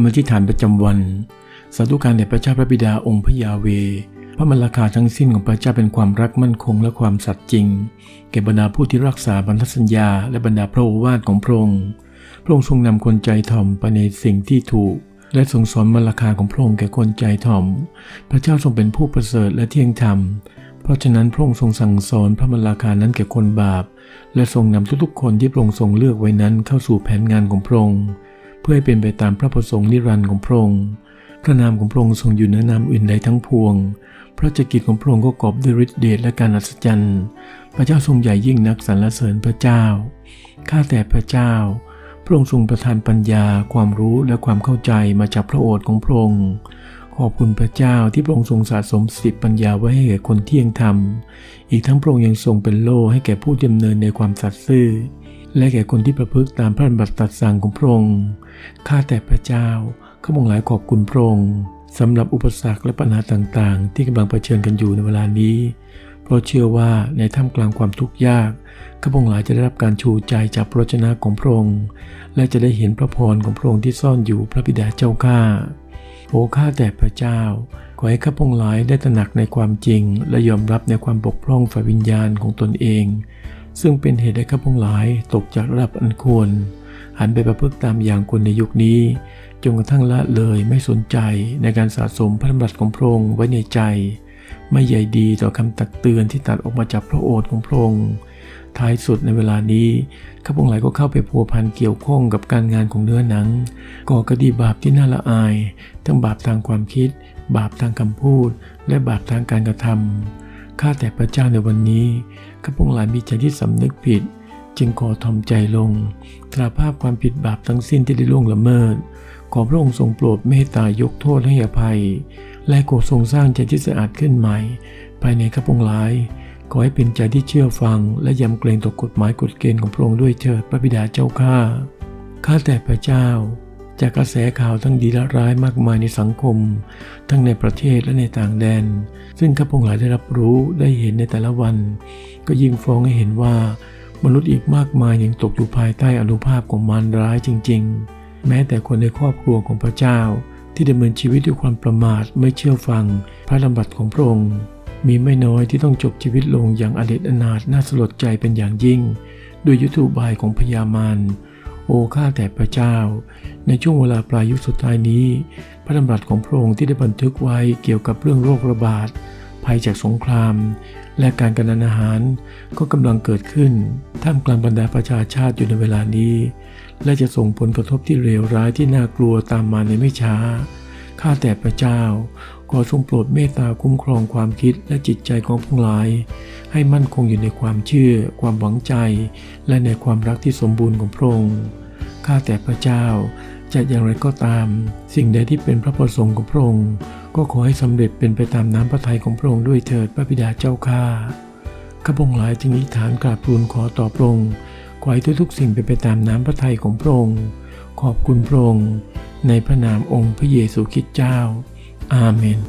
ำอธิษฐานประจำวัน สาธุการแด่พระเจ้าพระบิดาองค์พระยาเว พระมรรคาทั้งสิ้นของพระเจ้าเป็นความรักมั่นคงและความสัตย์จริง แก่บรรดาผู้ที่รักษาบรรทสัญญา และบรรดาพระโอวาทของพระองค์ พระองค์ทรงนำคนใจถ่อมไปในสิ่งที่ถูก และทรงสอนมรรคาของพระองค์แก่คนใจถ่อม พระเจ้าทรงเป็นผู้ประเสริฐและเที่ยงธรรม เพราะฉะนั้นพระองค์ทรงสั่งสอนพระมรรคานั้นแก่คนบาป และทรงนำทุกๆคนที่พระองค์ทรงเลือกไว้นั้นเข้าสู่แผนงานของพระองค์ พื่อให้เป็นไปตามพระประสงค์นิรันดร์ของพระองค์พระนามของพระองค์ทรงอยู่เหนือนามอื่นใดทั้งพวง พระเจกิจของพระองค์ก็กอบด้วยฤทธิเดชและการอัศจรรย์ พระเจ้าทรงใหญ่ยิ่งนักสรรเสริญพระเจ้า ข้าแต่พระเจ้า พระองค์ทรงประทานปัญญา ความรู้และความเข้าใจมาจากพระโอษฐ์ของพระองค์ ขอบคุณพระเจ้าที่พระองค์ทรงสะสมสติปัญญาไว้ให้แก่คนเที่ยงธรรม อีกทั้งพระองค์ยังทรงเป็นโล่ให้แก่ผู้ดำเนินในความสัตย์ซื่อ และแก่คนที่ประพฤติตามพระบัญญัติตัดสั่งของพระองค์ ข้าแต่พระเจ้าข้าพงหลายขอบคุณพระองค์สำหรับอุปสรรคและปัญหาต่างๆ ที่กำลังเผชิญกันอยู่ในเวลานี้ เพราะเชื่อว่าในท่ามกลางความทุกข์ยากข้าพงหลายจะได้รับการชูใจจากพระวจนะของพระองค์ และจะได้เห็นพระพรของพระองค์ที่ซ่อนอยู่พระบิดาเจ้าข้าโอ้ข้าแต่พระเจ้า ขอให้ข้าพงหลายได้ตระหนักในความจริง และยอมรับในความบกพร่องฝ่ายวิญญาณของตนเอง ซึ่งเป็นเหตุให้ข้าพงหลายตกจากระดับอันควร หันไปประพฤติตามอย่างคนในยุคนี้ จนกระทั่งละเลยไม่สนใจในการสะสมพระดำรัสของพระองค์ไว้ในใจ ไม่ใหญ่ดีต่อคำตักเตือนที่ตัดออกมาจากพระโอษฐ์ของพระองค์ท้ายสุดในเวลานี้ข้าพงหลายก็เข้าไปพัวพันเกี่ยวข้องกับการงานของเนื้อหนัง ก่อคดีบาปที่น่าละอาย ทั้งบาปทางความคิด บาปทางคำพูด และบาปทางการกระทำ ข้าแต่พระเจ้าในวันนี้ข้าพงหลายมีใจที่สำนึกผิด จึงขอทอมใจลงตราภาพความผิดบาปทั้งสิ้นที่ได้ล่วงละเมิด ขอพระองค์ทรงโปรดเมตตายกโทษให้อภัย และโปรดทรงสร้างใจที่สะอาดขึ้นใหม่ ภายในข้าพงหลาย ขอให้เป็นใจที่เชื่อฟัง และยำเกรงต่อกฎหมายกฎเกณฑ์ของพระองค์ด้วยเถิดพระบิดาเจ้าข้าข้าแต่พระเจ้า จากกระแสข่าวทั้งดีและร้ายมากมายในสังคม ทั้งในประเทศและในต่างแดน ซึ่งข้าพงหลายได้รับรู้ได้เห็นในแต่ละวัน ก็ยิ่งฟ้องให้เห็นว่ามนุษย์อีกมากมายยังตกอยู่ภายใต้อนุภาพของมารร้ายจริง ๆ แม้แต่คนในครอบครัวของพระเจ้า ที่ดำเนินชีวิตด้วยความประมาทไม่เชื่อฟัง พระดำรัสของพระองค์ มีไม่น้อยที่ต้องจบชีวิตลงอย่างอเด็ดอนาถน่าสลดใจเป็นอย่างยิ่ง ด้วยยุทธบายของพญามาร โอ้ข้าแต่พระเจ้า ในช่วงเวลาปลายยุคสุดท้ายนี้ พระดำรัสของพระองค์ที่ได้บันทึกไว้เกี่ยวกับเรื่องโรคระบาด ภัยจากสงคราม และการกันอาหาร ก็กำลังเกิดขึ้น ท่ามกลางบรรดาประชาชาติอยู่ในเวลานี้ และจะส่งผลกระทบที่เลวร้ายที่น่ากลัวตามมาในไม่ช้า ข้าแต่พระเจ้า ขอทรงโปรดเมตตาคุ้มครองความคิดและจิตใจของพวกหลาย ให้มั่นคงอยู่ในความเชื่อ ความหวังใจ และในความรักที่สมบูรณ์ของพระองค์ ข้าแต่พระเจ้า จะอย่างไรก็ตาม สิ่งใดที่เป็นพระประสงค์ของพระองค์ ก็ขอให้สำเร็จเป็นไปตามน้ำพระทัยของพระองค์ด้วยเถิดพระบิดาเจ้าข้าข้าพงหลายจึงอธิษฐานกราบทูลขอต่อพระองค์ ขอให้ทุกๆสิ่งเป็นไปตามน้ำพระทัยของพระองค์ ขอบคุณพระองค์ในพระนามองค์พระเยซูคริสต์เจ้า อาเมน